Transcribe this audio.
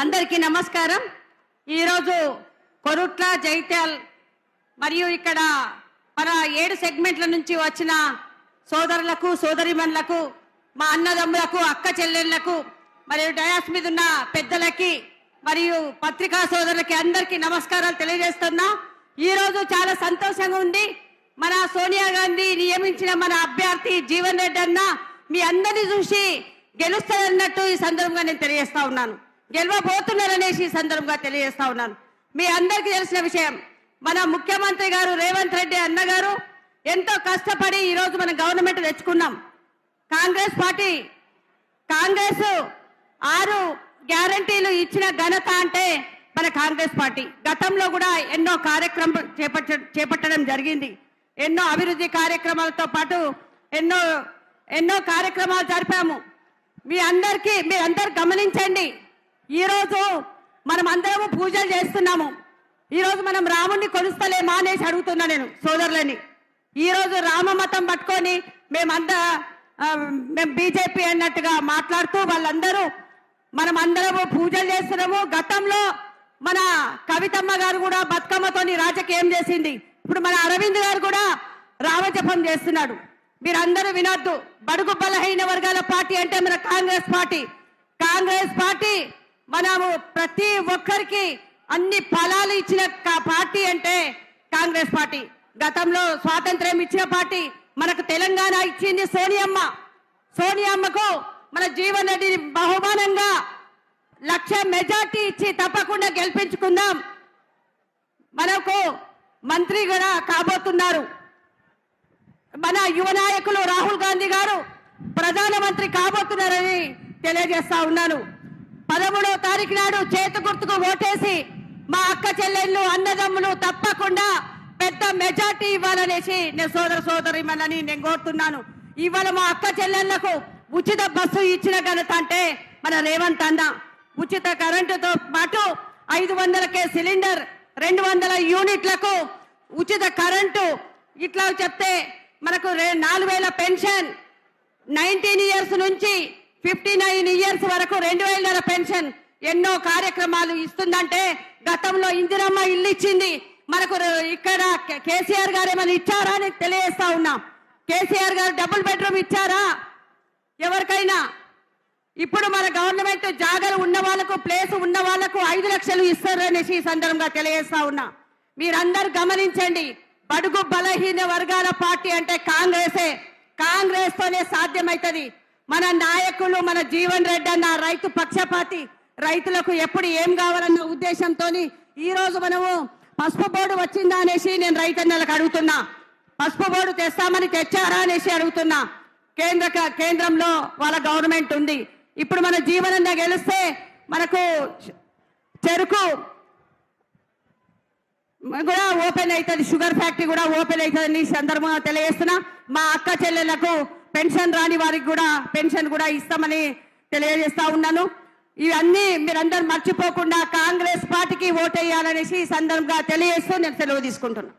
అందరికీ నమస్కారం. ఈరోజు కొరుట్ల జైత్యాల్ మరియు ఇక్కడ మన ఏడు సెగ్మెంట్ల నుంచి వచ్చిన సోదరులకు సోదరిమణులకు మా అన్నదమ్ములకు అక్క చెల్లెళ్ళకు మరియు డయాస్ మీద ఉన్న పెద్దలకి మరియు పత్రికా సోదరులకి అందరికీ నమస్కారాలు తెలియజేస్తున్నా. ఈరోజు చాలా సంతోషంగా ఉంది. మన సోనియా గాంధీ నియమించిన మన అభ్యర్థి జీవన్ రెడ్డి అన్న మీ అందరిని చూసి గెలుస్తారన్నట్టు ఈ సందర్భంగా నేను తెలియజేస్తా ఉన్నాను. గెలవబోతున్నారనేసి ఈ సందర్భంగా తెలియజేస్తా ఉన్నాను. మీ అందరికీ తెలిసిన విషయం మన ముఖ్యమంత్రి గారు రేవంత్ రెడ్డి అన్నగారు ఎంతో కష్టపడి ఈరోజు మనం గవర్నమెంట్ తెచ్చుకున్నాం. కాంగ్రెస్ పార్టీ కాంగ్రెస్ ఆరు గ్యారంటీలు ఇచ్చిన ఘనత అంటే మన కాంగ్రెస్ పార్టీ. గతంలో కూడా ఎన్నో కార్యక్రమం చేపట్ట చేపట్టడం జరిగింది. ఎన్నో అభివృద్ధి కార్యక్రమాలతో పాటు ఎన్నో ఎన్నో కార్యక్రమాలు జరిపాము. మీ అందరికీ మీరందరూ గమనించండి. ఈరోజు మనం అందరము పూజలు చేస్తున్నాము. ఈరోజు మనం రాముణ్ణి కొలుస్తలేమా అనేసి అడుగుతున్నా నేను సోదరులని. ఈరోజు రామ మతం పట్టుకొని మేమంద మేము బీజేపీ అన్నట్టుగా మాట్లాడుతూ వాళ్ళందరూ మనం అందరము పూజలు చేస్తున్నాము. గతంలో మన కవితమ్మ గారు కూడా బతుకమ్మతోని రాజకీయం చేసింది. ఇప్పుడు మన అరవింద్ గారు కూడా రామజపం చేస్తున్నాడు. మీరందరూ వినొద్దు. బడుగు బలహీన వర్గాల పార్టీ అంటే మన కాంగ్రెస్ పార్టీ. కాంగ్రెస్ పార్టీ మనము ప్రతి ఒక్కరికి అన్ని ఫలాలు ఇచ్చిన కా- పార్టీ అంటే కాంగ్రెస్ పార్టీ. గతంలో స్వాతంత్ర్యం ఇచ్చిన పార్టీ. మనకు తెలంగాణ ఇచ్చింది సోనియమ్మ. సోనియమ్మకు మన జీవన్ రెడ్డిని బహుమానంగా లక్ష మెజార్టీ ఇచ్చి తప్పకుండా గెలిపించుకుందాం. మనకు మంత్రి కూడా కాబోతున్నారు. మన యువ నాయకులు రాహుల్ గాంధీ గారు ప్రధానమంత్రి కాబోతున్నారని తెలియజేస్తా ఉన్నాను. పదమూడవ తారీఖు నాడు చేతు గుర్తుకు ఓటేసి మా అక్క చెల్లెళ్ళు అన్నదమ్ములు తప్పకుండా పెద్ద మెజార్టీ ఇవ్వాలనేసి నేను సోదర సోదరి మనని నేను కోరుతున్నాను. ఇవాళ మా అక్క చెల్లెళ్ళకు ఉచిత బస్సు ఇచ్చిన ఘనత అంటే మన రేవంత్ అన్న. ఉచిత కరెంటుతో పాటు ఐదు వందలకే సిలిండర్ రెండు వందల యూనిట్లకు ఉచిత కరెంటు. ఇట్లా చెప్తే మనకు నాలుగు వేల పెన్షన్. నైన్టీన్ ఇయర్స్ నుంచి ఫిఫ్టీ నైన్ ఇయర్స్ వరకు రెండు వేల పెన్షన్ ఎన్నో కార్యక్రమాలు ఇస్తుందంటే గతంలో ఇందిరమ్మ ఇల్లు ఇచ్చింది. మనకు ఇక్కడ కేసీఆర్ గారు ఏమైనా ఇచ్చారా అని తెలియజేస్తా ఉన్నాం. కేసీఆర్ గారు డబుల్ బెడ్రూమ్ ఇచ్చారా? ఎవరికైనా? ఇప్పుడు మన గవర్నమెంట్ జాగలు ఉన్న వాళ్ళకు ప్లేస్ ఉన్న వాళ్ళకు ఐదు లక్షలు ఇస్తారనేసి ఈ సందర్భంగా తెలియజేస్తా ఉన్నా. మీరందరూ గమనించండి. బడుగు బలహీన వర్గాల పార్టీ అంటే కాంగ్రెసే. కాంగ్రెస్ తోనే సాధ్యమవుతుంది మన నాయకులు మన జీవన్ రెడ్డి అన్న రైతు పక్షపాతి. రైతులకు ఎప్పుడు ఏం కావాలన్న ఉద్దేశంతో ఈ రోజు మనము పసుపు బోర్డు వచ్చిందా అనేసి నేను రైతన్నలకు అడుగుతున్నా. పసుపు బోర్డు తెస్తామని తెచ్చారా అనేసి అడుగుతున్నా. కేంద్ర కేంద్రంలో వాళ్ళ గవర్నమెంట్ ఉంది. ఇప్పుడు మన జీవనంగా గెలిస్తే మనకు చెరుకు కూడా ఓపెన్ అవుతుంది షుగర్ ఫ్యాక్టరీ కూడా ఓపెన్ అవుతుంది సందర్భంగా తెలియజేస్తున్నా. మా అక్క చెల్లెలకు పెన్షన్ రాని వారికి కూడా పెన్షన్ కూడా ఇస్తామని తెలియజేస్తా ఉన్నాను. ఇవన్నీ మీరందరూ మర్చిపోకుండా కాంగ్రెస్ పార్టీకి ఓటేయాలనేసి ఈ సందర్భంగా తెలియజేస్తూ నేను సెలవు తీసుకుంటున్నాను